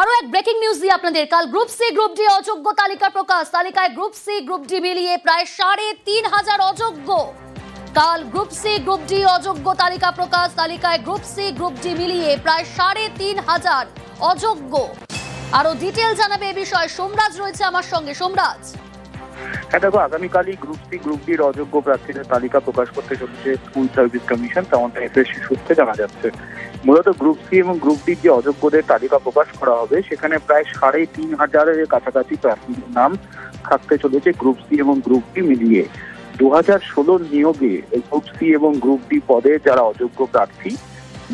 আরও এক breaking news দিয়ে আপনাদের। কাল গ্রুপ সি, গ্রুপ ডি অযোগ্য তালিকা প্রকাশ। তালিকায় গ্রুপ সি, গ্রুপ ডি মিলিয়ে প্রায় সাড়ে তিন হাজার অযোগ্য। কাল গ্রুপ সি, গ্রুপ ডি অযোগ্য তালিকা প্রকাশ। তালিকায় গ্রুপ সি, গ্রুপ ডি মিলিয়ে প্রায় সাড়ে তিন হাজার অযোগ্য। আরও ডিটেল জানাবে এ বিষয়ে। সোমরাজ রয়েছে আমার সঙ্গে। সোমরাজ। হ্যাঁ দেখো, আগামীকালই গ্রুপ সি গ্রুপ ডির অযোগ্য প্রার্থীদের তালিকা প্রকাশ করতে চলেছে স্কুল সার্ভিস কমিশন তেমনটা এসএসসি সূত্রে জানা যাচ্ছে। মূলত গ্রুপ সি এবং গ্রুপ ডির যে অযোগ্যদের তালিকা প্রকাশ করা হবে, সেখানে প্রায় সাড়ে তিন হাজারের কাছাকাছি প্রার্থীদের নাম থাকতে চলেছে গ্রুপ সি এবং গ্রুপ ডি মিলিয়ে। দু হাজার ষোলোর নিয়োগে গ্রুপ সি এবং গ্রুপ ডি পদে যারা অযোগ্য প্রার্থী,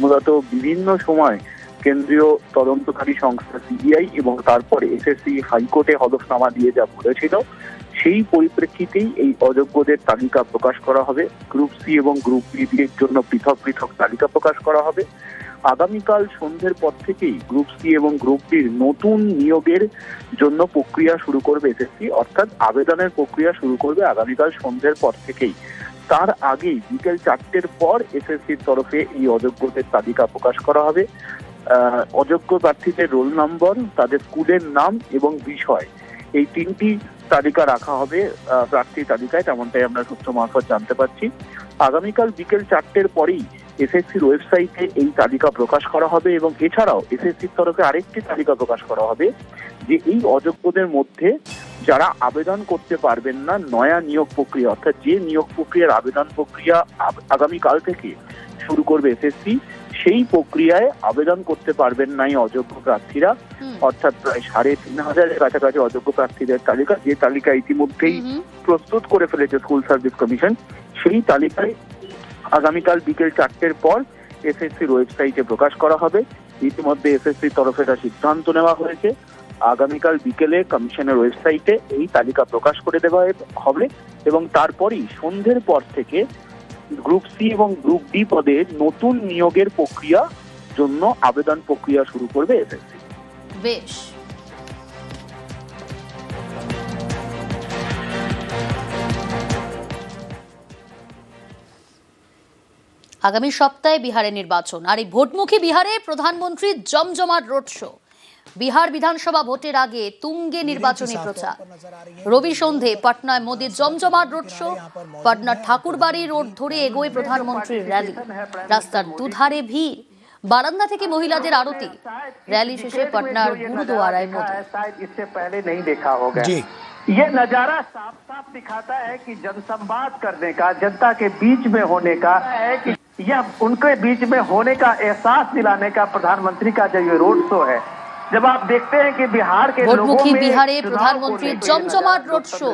মূলত বিভিন্ন সময় কেন্দ্রীয় তদন্তকারী সংস্থা সিবিআই এবং তারপরে এসএসসি হাইকোর্টে হলফনামা দিয়ে যা বলেছিল সেই পরিপ্রেক্ষিতেই এই অযোগ্যদের তালিকা প্রকাশ করা হবে। গ্রুপ সি এবং গ্রুপ বি এর জন্য পৃথক পৃথক তালিকা প্রকাশ করা হবে। আগামীকাল সন্ধ্যের পর থেকেই গ্রুপ সি এবং গ্রুপ ডির নতুন নিয়োগের জন্য প্রক্রিয়া শুরু করবে এসএসসি, অর্থাৎ আবেদনের প্রক্রিয়া শুরু করবে আগামীকাল সন্ধ্যের পর থেকেই। তার আগেই বিকেল চারটের পর এসএসসির তরফে এই অযোগ্যদের তালিকা প্রকাশ করা হবে। অযোগ্য প্রার্থীদের রোল নম্বর, তাদের স্কুলের নাম এবং বিষয়। এই তিনটি তালিকা রাখা হবে প্রার্থী তালিকায়, তেমনটাই আমরা সূত্র মারফত জানতে পারছি। আগামীকাল বিকেল চারটের পরেই এসএসসির ওয়েবসাইটে এই তালিকা প্রকাশ করা হবে এবং এছাড়াও এসএসসির তরফে আরেকটি তালিকা প্রকাশ করা হবে যে এই অযোগ্যদের মধ্যে যারা আবেদন করতে পারবেন না, নয়া নিয়োগ প্রক্রিয়া, অর্থাৎ যে নিয়োগ প্রক্রিয়ার আবেদন প্রক্রিয়া আগামীকাল থেকে শুরু করবে এসএসসি সেই প্রক্রিয়ায় আবেদন করতে পারবেন নাই অযোগ্য প্রার্থীরা। অর্থাৎ প্রায় সাড়ে তিন হাজারের কাছাকাছি অযোগ্য প্রার্থীদের তালিকা যে তালিকা ইতিমধ্যেই। প্রস্তুত করে ফেলেছে স্কুল সার্ভিস কমিশন সেই তালিকায় আগামীকাল বিকেল চারটের পর এসএসসির ওয়েবসাইটে প্রকাশ করা হবে। ইতিমধ্যে এসএসসির তরফে একটা সিদ্ধান্ত নেওয়া হয়েছে। আগামীকাল বিকেলে কমিশনের ওয়েবসাইটে এই তালিকা প্রকাশ করে দেওয়া হবে এবং তারপরই সন্ধ্যের পর থেকে গ্রুপ সি এবং গ্রুপ ডি পদে নতুন নিয়োগের প্রক্রিয়া জন্য আবেদন প্রক্রিয়া শুরু করবে এসএসসি। বেশ। আগামী সপ্তাহে বিহারে নির্বাচন, আর এই ভোটমুখী বিহারে প্রধানমন্ত্রী জমজমাট রোড শো। বিহার বিধানসভা ভোটের আগে তুঙ্গে নির্বাচনী প্রচার রবি সন্ধে পাটনায় মোদীর জমজমাট রোড শো পাটনার ঠাকুরবাড়ি রোড ধরে এগোয় প্রধানমন্ত্রীর র্যালি রাস্তার দুধারে ভিড় বারান্দা থেকে মহিলাদের আরতি র্যালি শেষে পাটনার গুরুদুয়ারায় মোদী शायद इससे पहले नहीं देखा होगा जी ये नजारा साफ साफ दिखाता है कि जनसंवाद करने का जनता के बीच में होने का है कि यह उनके बीच में होने का एहसास दिलाने का प्रधानमंत्री का जो ये रोड शो है ভোটমুখী বিহারে প্রধানমন্ত্রীর জমজমাট রোড শো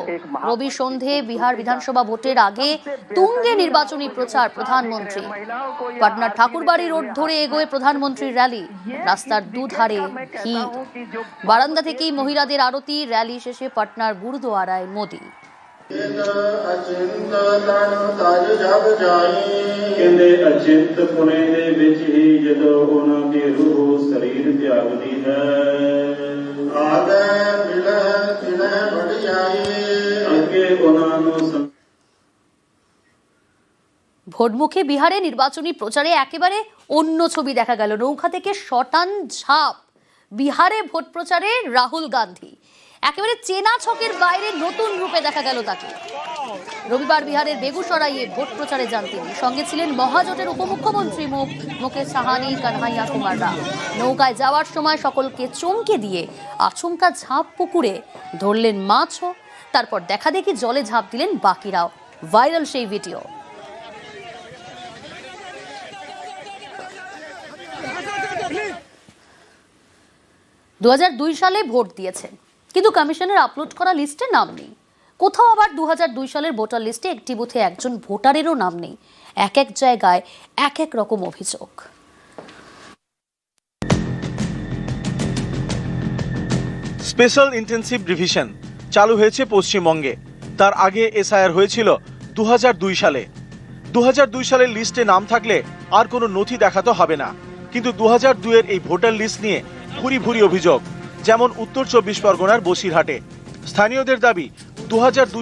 রবি সন্ধে বিহার বিধানসভা ভোটের আগে তুঙ্গে নির্বাচনী প্রচার প্রধানমন্ত্রী। পাটনার ঠাকুরবাড়ি রোড ধরে এগোয় প্রধানমন্ত্রীর র্যালি রাস্তার দুধারে ভিড় বারান্দা থেকেই মহিলাদের আরতি র্যালি শেষে পাটনার গুরুদোয়ারায় মোদী। ਅਚਿੰਤ ਤਨ ਤਜ ਜਬ ਜਾਈ ਕਹਿੰਦੇ ਅਚਿੰਤ ਪੁਣੇ ਦੇ ਵਿੱਚ ਹੀ ਜਦੋਂ ਉਹਨਾਂ ਦੀ ਰੂਹ ਸਰੀਰ ਤਿਆਗਦੀ ਹੈ ਆਗੈ ਮਿਲੈ ਤਿਨੈ ਵਡਿਆਈ ਅੱਗੇ ਉਹਨਾਂ ਨੂੰ ਸੰ- ভোটমুখী বিহারে নির্বাচনী প্রচারে একেবারে অন্য ছবি দেখা গেল নৌকা থেকে শটান ঝাঁপ বিহারে ভোট প্রচারে রাহুল গান্ধী একেবারে চেনা ছকের বাইরে নতুন রূপে দেখা গেল তাকে। রবিবার বিহারের বেগুসরাইয়ে ভোট প্রচারে যান তিনি। সঙ্গে ছিলেন মহাজোটের উপমুখ্যমন্ত্রী মুখ মুকেশ সাহানি, কানহাইয়া কুমার রাও। নৌকায় যাওয়ার সময় সকলকে চমকে দিয়ে আচমকা ঝাঁপ পুকুরে ধরলেন মাছও। তারপর দেখা দেখি জলে ঝাঁপ দিলেন বাকিরাও। ভাইরাল সেই ভিডিও। দু হাজার দুই সালে ভোট দিয়েছেন। কিন্তু কমিশনের আপলোড করা লিস্টে নাম নেই। কোথাও আবার দু হাজার দুই সালের ভোটার লিস্টে একটি বুথে একজন ভোটারেরও নাম নেই। এক এক জায়গায় এক এক রকম অভিযোগ। স্পেশাল ইন্টেন্সিভ রিভিশন চালু হয়েছে পশ্চিমবঙ্গে। তার আগে এসআইআর হয়েছিল দু হাজার দুই সালে। দু হাজার দুই সালের লিস্টে নাম থাকলে আর কোনো নথি দেখাতে হবে না। কিন্তু দু দুয়ের এই ভোটার লিস্ট নিয়ে ভুরি ভুরি অভিযোগ। যেমন উত্তর চব্বিশ পরগনার বসিরহাটে। স্থানীয়দের দাবি দু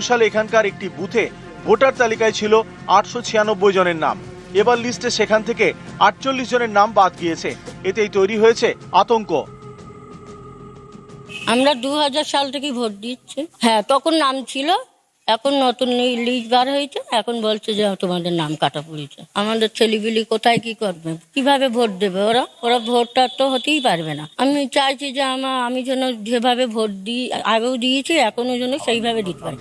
সালে এখানকার একটি বুথে ভোটার তালিকায় ছিল আটশো ছিয়ানব্বই জনের নাম। এবার লিস্টে সেখান থেকে আটচল্লিশ জনের নাম বাদ গিয়েছে। এতেই তৈরি হয়েছে আতঙ্ক। আমরা দু হাজার সাল থেকে ভোট দিচ্ছি। হ্যাঁ তখন নাম ছিল এখন নতুন লিস্ট বার হয়েছে, এখন বলছে যে তোমাদের নাম কাটা পড়েছে। আমাদের ছেলেপিলি কোথায় কি করবে? কীভাবে ভোট দেবে ওরা? ওরা ভোটটা তো হতেই পারবে না। আমি চাইছি যে আমার আমি যেন যেভাবে ভোট দিই আগেও দিয়েছি এখনও যেন সেইভাবে দিতে পারি।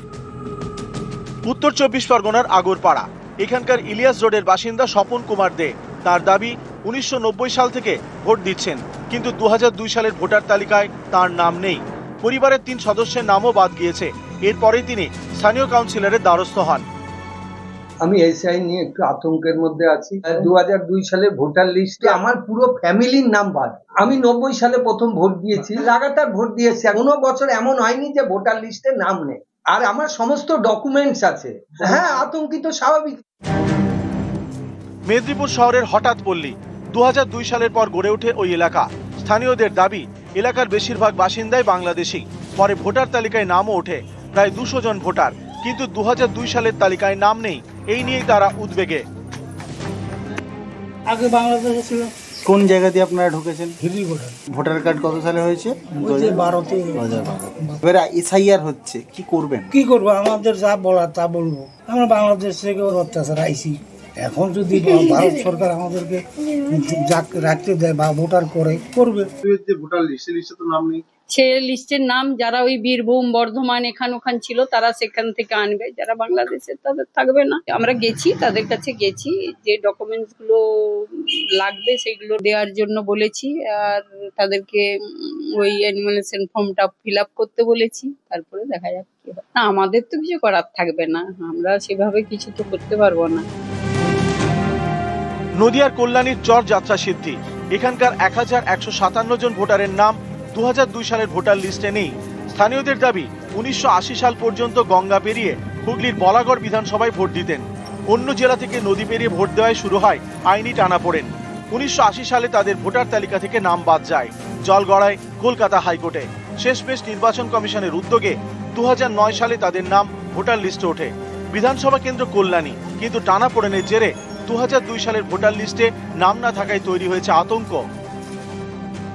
উত্তর চব্বিশ পরগনার আগরপাড়া। এখানকার ইলিয়াস রোডের বাসিন্দা স্বপন কুমার দে, তার দাবি উনিশশো নব্বই সাল থেকে ভোট দিচ্ছেন, কিন্তু দু হাজার দুই সালের ভোটার তালিকায় তার নাম নেই। পরিবারের তিন সদস্যের নামও বাদ গিয়েছে। এরপরেই তিনি স্থানীয় কাউন্সিলরের দ্বারস্থ হন। আমি এসআই নিয়ে একটু আতঙ্কের মধ্যে আছি। দু সালে ভোটার লিস্টে আমার পুরো ফ্যামিলির নাম বাদ। আমি নব্বই সালে প্রথম ভোট দিয়েছি। লাগাতার ভোট দিয়েছি। কোনো বছর এমন হয়নি যে ভোটার লিস্টে নাম নেই। আর আমার সমস্ত ডকুমেন্টস আছে। হ্যাঁ আতঙ্কিত স্বাভাবিক। মেদিনীপুর শহরের হঠাৎ পল্লী। দু হাজার দুই সালের পর গড়ে ওঠে ওই এলাকা। স্থানীয়দের দাবি এলাকার বেশিরভাগ বাসিন্দাই বাংলাদেশি। পরে ভোটার তালিকায় নামও ওঠে। প্রায় দুশো জন ভোটার। কিন্তু দু হাজার দুই সালের তালিকায় নাম নেই। এই নিয়েই তারা উদ্বেগে। আগে বাংলাদেশে ছিল। কোন জায়গা দিয়ে আপনারা ঢুকেছেন? ভোটার। ভোটার কার্ড কত সালে হয়েছে? ওই যে বারোতে। এবারে এসআইআর হচ্ছে কি করবেন? কি করব? আমাদের যা বলার তা বলব। আমরা বাংলাদেশ থেকে অত্যাচার আইসি। এখন যদি ভারত সরকার আমাদেরকে যাক- রাখতে দেয় বা ভোটার করে করবে। ভোটার লিস্টে লিস্টে তো নাম নেই। সে লিস্টের নাম, যারা ওই বীরভূম, বর্ধমান এখান ওখান ছিল, তারা সেখান থেকে আনবে। যারা বাংলাদেশের তাদের থাকবে না। আমরা গেছি, তাদের কাছে গেছি, যে ডকুমেন্টসগুলো লাগবে, সেগুলো দেওয়ার জন্য বলেছি, আর তাদেরকে ওই অ্যানিমেশন ফর্মটা ফিল আপ করতে বলেছি। তারপরে দেখা যাক কি হয়। না, আমাদের তো কিছু করার থাকবে না। আমরা সেভাবে কিছু তো করতে পারব না। নদিয়ার কল্যাণীর চর যাত্রা সিদ্ধি। এখানকার এক হাজার একশো সাতান্ন জন ভোটারের নাম দু হাজার দুই সালের ভোটার লিস্টে নেই। স্থানীয়দের দাবি, উনিশশো আশি সাল পর্যন্ত গঙ্গা পেরিয়ে হুগলির বলাগড় বিধানসভায় ভোট দিতেন। অন্য জেলা থেকে নদী পেরিয়ে ভোট দেওয়ায় শুরু হয়, আইনি টানাপোড়েন উনিশশো আশি সালে তাদের ভোটার তালিকা থেকে নাম বাদ যায় জল গড়ায় কলকাতা হাইকোর্টে। শেষমেশ নির্বাচন কমিশনের উদ্যোগে দু হাজার নয় সালে তাদের নাম ভোটার লিস্টে ওঠে। বিধানসভা কেন্দ্র কল্যাণী, কিন্তু টানাপোড়েনের জেরে দু হাজার দুই সালের ভোটার লিস্টে নাম না থাকায় তৈরি হয়েছে আতঙ্ক।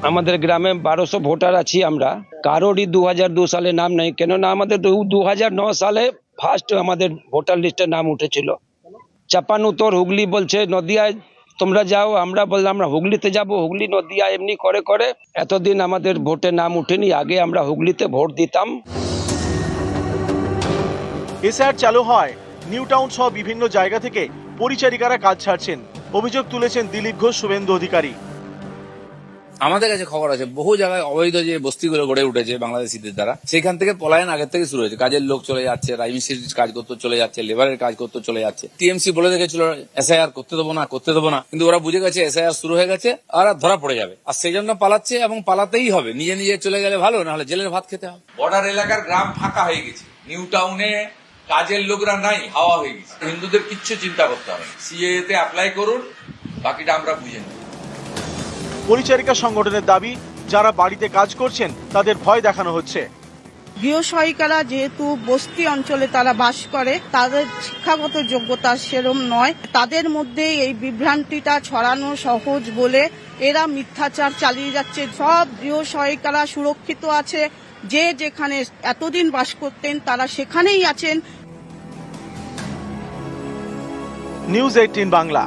আমাদের গ্রামে বারোশো ভোটার আছি আমরা। কারোরই দু হাজার দু সালে নাম নেই, কেননা আমাদের দু হাজার ন সালে ফার্স্ট আমাদের ভোটার লিস্টে নাম উঠেছিল। চাপান উত্তর হুগলি বলছে নদিয়ায় তোমরা যাও, আমরা বললাম, আমরা হুগলিতে যাব, হুগলি, নদিয়া এমনি করে করে। এতদিন আমাদের ভোটে নাম উঠেনি, আগে আমরা হুগলিতে ভোট দিতাম। এসআর চালু হয়। নিউ টাউন সহ বিভিন্ন জায়গা থেকে পরিচারিকারা কাজ ছাড়ছেন। অভিযোগ তুলেছেন দিলীপ ঘোষ, শুভেন্দু অধিকারী। আমাদের কাছে খবর আছে, বহু জায়গায় অবৈধ যে বস্তিগুলো গড়ে উঠেছে বাংলাদেশিদের দ্বারা, সেখান থেকে পলায়ন আগের থেকে শুরু হয়েছে। কাজের লোক চলে যাচ্ছে রাইমিস্ট্রির কাজ করতে চলে যাচ্ছে, লেবারের কাজ করতে চলে যাচ্ছে। টিএমসি বলে রেখেছিল, এসআইআর করতে দেবো না, করতে দেবো না। কিন্তু ওরা বুঝে গেছে, এসআইআর শুরু হয়ে গেছে, আর ধরা পড়ে যাবে। আর সেই জন্য পালাচ্ছে এবং পালাতেই হবে। নিজে নিজে চলে গেলে ভালো, নাহলে জেলের ভাত খেতে হবে। বর্ডার এলাকার গ্রাম ফাঁকা হয়ে গেছে। নিউ টাউনে কাজের লোকরা নাই, হাওয়া হয়ে গেছে। হিন্দুদের কিচ্ছু চিন্তা করতে হবে সিএ তে অ্যাপ্লাই করুন, বাকিটা আমরা বুঝে নেব। পরিচারিকা সংগঠনের দাবি যারা বাড়িতে কাজ করছেন তাদের ভয় দেখানো হচ্ছে। গৃহসহায়িকারা যেহেতু বস্তি অঞ্চলে তারা বাস করে তাদের শিক্ষাগত যোগ্যতা সেরম নয়। তাদের মধ্যে এই বিভ্রান্তিটা ছড়ানো সহজ বলে এরা মিথ্যাচার চালিয়ে যাচ্ছে। সব গৃহসহায়িকারা সুরক্ষিত আছে। যে যেখানে এতদিন বাস করতেন তারা সেখানেই আছেন। News eighteen Bangla.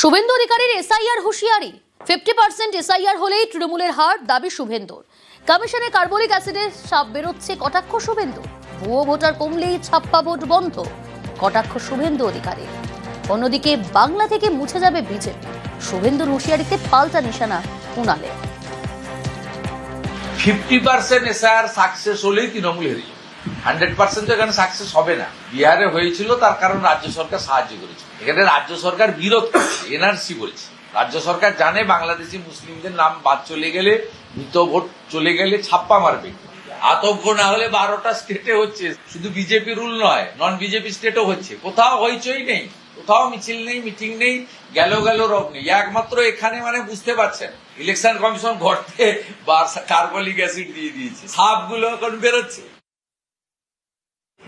শুভেন্দু অধিকারীর এসআইআর হুঁশিয়ারি। ফিফটি পার্সেন্ট এসআইআর হলেই তৃণমূলের হার, দাবি শুভেন্দুর। কমিশনে কার্বলিক অ্যাসিডের সাপ বেরোচ্ছে কটাক্ষ শুভেন্দু ভুয়ো ভোটার কমলেই ছাপ্পা ভোট বন্ধ, কটাক্ষ শুভেন্দু অধিকারী অন্যদিকে বাংলা থেকে মুছে যাবে বিজেপি। শুভেন্দুর হুঁশিয়ারিতে পাল্টা নিশানা কুণালে ফিফটি পার্সেন্ট এসআর সাকসেস হলেই তৃণমূলেরই। হান্ড্রেড পার্সেন্ট এখানে সাকসেস হবে না। বিহারে হয়েছিল, তার কারণ রাজ্য সরকার সাহায্য করেছে। এখানে রাজ্য সরকার বিরোধ করছে এনআরসি বলছে। রাজ্য সরকার জানে বাংলাদেশি মুসলিমদের নাম বাদ চলে গেলে, মৃত ভোট চলে গেলে ছাপ্পা মারবে। আতঙ্ক না হলে বারোটা স্টেটে হচ্ছে। শুধু বিজেপি রুল নয় নন বিজেপি স্টেটও হচ্ছে। কোথাও হইচই নেই, কোথাও মিছিল নেই মিটিং নেই, গেল গেল রব নেই। একমাত্র এখানে মানে বুঝতে পারছেন ইলেকশন কমিশন ঘরতে কার্বলিক অ্যাসিড দিয়ে দিয়েছে। সাপগুলো এখন বেরোচ্ছে।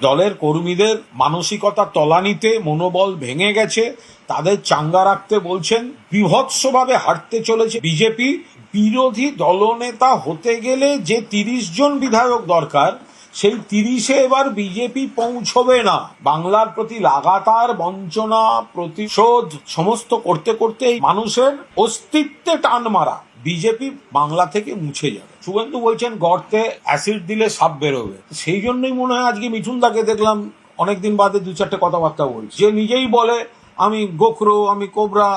দলের কর্মীদের মানসিকতা তলানিতে মনোবল ভেঙে গেছে, তাদের চাঙ্গা রাখতে বলছেন, বিভৎসভাবে হাঁটতে চলেছে বিজেপি। বিরোধী দলনেতা হতে গেলে যে তিরিশ জন বিধায়ক দরকার, সেই তিরিশে এবার বিজেপি পৌঁছবে না। বাংলার প্রতি লাগাতার বঞ্চনা, প্রতিশোধ সমস্ত করতে করতে এই মানুষের অস্তিত্বে টান মারা। বিজেপি বাংলা থেকে মুছে যাবে। শুভেন্দু বলছেন, গর্তে অ্যাসিড দিলে সাপ বেরোবে। সেই জন্যই মনে হয় আজকে মিঠুন দাকে দেখলাম অনেকদিন বাদে দু চারটে কথাবার্তা বলছে। যে নিজেই বলে, আমি গোখরো, আমি কোবরা।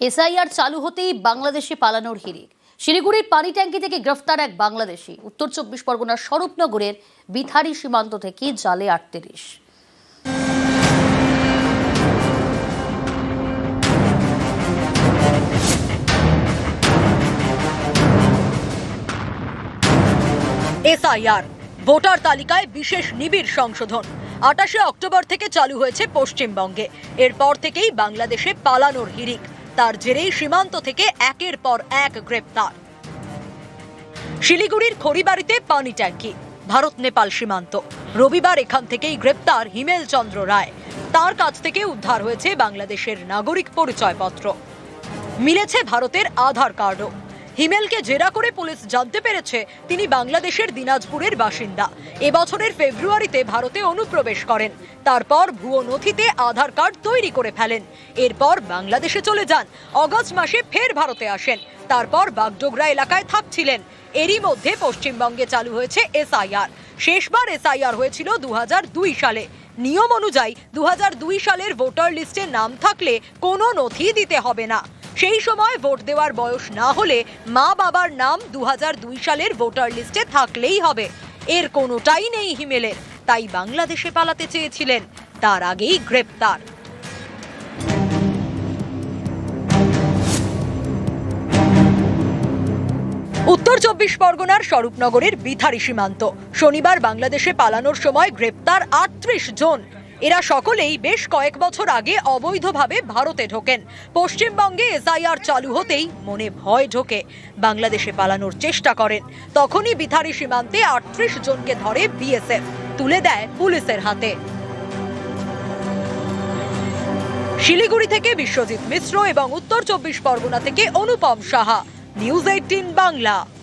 এসআইআর চালু হতেই বাংলাদেশে পালানোর হিড়িক। শিলিগুড়ির পানি ট্যাঙ্কি থেকে গ্রেফতার এক বাংলাদেশি। উত্তর চব্বিশ পরগনার স্বরূপনগরের বিথারি সীমান্ত থেকে জালে আটত্রিশ। এসআইআর। ভোটার তালিকায় বিশেষ নিবিড় সংশোধন। আটাশে অক্টোবর থেকে চালু হয়েছে পশ্চিমবঙ্গে। এরপর থেকেই বাংলাদেশে পালানোর হিড়িক। তার জেরেই সীমান্ত থেকে একের পর এক গ্রেপ্তার। শিলিগুড়ির খড়িবাড়িতে পানি ট্যাঙ্কি। ভারত নেপাল সীমান্ত। রবিবার এখান থেকেই গ্রেপ্তার হিমেল চন্দ্র রায়। তার কাছ থেকে উদ্ধার হয়েছে বাংলাদেশের নাগরিক পরিচয়পত্র। মিলেছে ভারতের আধার কার্ডও। হিমেলকে জেরা করে পুলিশ জানতে পেরেছে তিনি বাংলাদেশের দিনাজপুরের বাসিন্দা। এবছরের ফেব্রুয়ারিতে ভারতে অনুপ্রবেশ করেন। তারপর ভুয়ো নথিতে আধার কার্ড তৈরি করে ফেলেন। এরপর বাংলাদেশে চলে যান। অগস্ট মাসে ফের ভারতে আসেন। তারপর বাগডোগরা এলাকায় থাকছিলেন। এরই মধ্যে পশ্চিমবঙ্গে চালু হয়েছে এসআইআর। শেষবার এসআইআর হয়েছিল দু হাজার দুই সালে। নিয়ম অনুযায়ী দু হাজার দুই সালের ভোটার লিস্টে নাম থাকলে কোনো নথি দিতে হবে না। সেই সময় ভোট দেওয়ার বয়স না হলে মা বাবার নাম দু হাজার দুই সালের ভোটার লিস্টে থাকলেই হবে। এর কোনোটাই নেই হিমেলের, তাই বাংলাদেশে পালাতে চেয়েছিলেন, তার আগেই গ্রেপ্তার। উত্তর চব্বিশ পরগনার স্বরূপনগরের বিথারি সীমান্ত। শনিবার বাংলাদেশে পালানোর সময় গ্রেপ্তার আটত্রিশ জন। এরা সকলেই বেশ কয়েক বছর আগে অবৈধভাবে ভারতে ঢোকেন। পশ্চিমবঙ্গে এসআইআর চালু হতেই মনে ভয় ঢোকে। বাংলাদেশে পালানোর চেষ্টা করেন। তখনই বিথারি সীমান্তে আটত্রিশ জনকে ধরে বিএসএফ। তুলে দেয় পুলিশের হাতে। শিলিগুড়ি থেকে বিশ্বজিৎ মিশ্র এবং উত্তর চব্বিশ পরগনা থেকে Anupam Saha. News eighteen Bangla.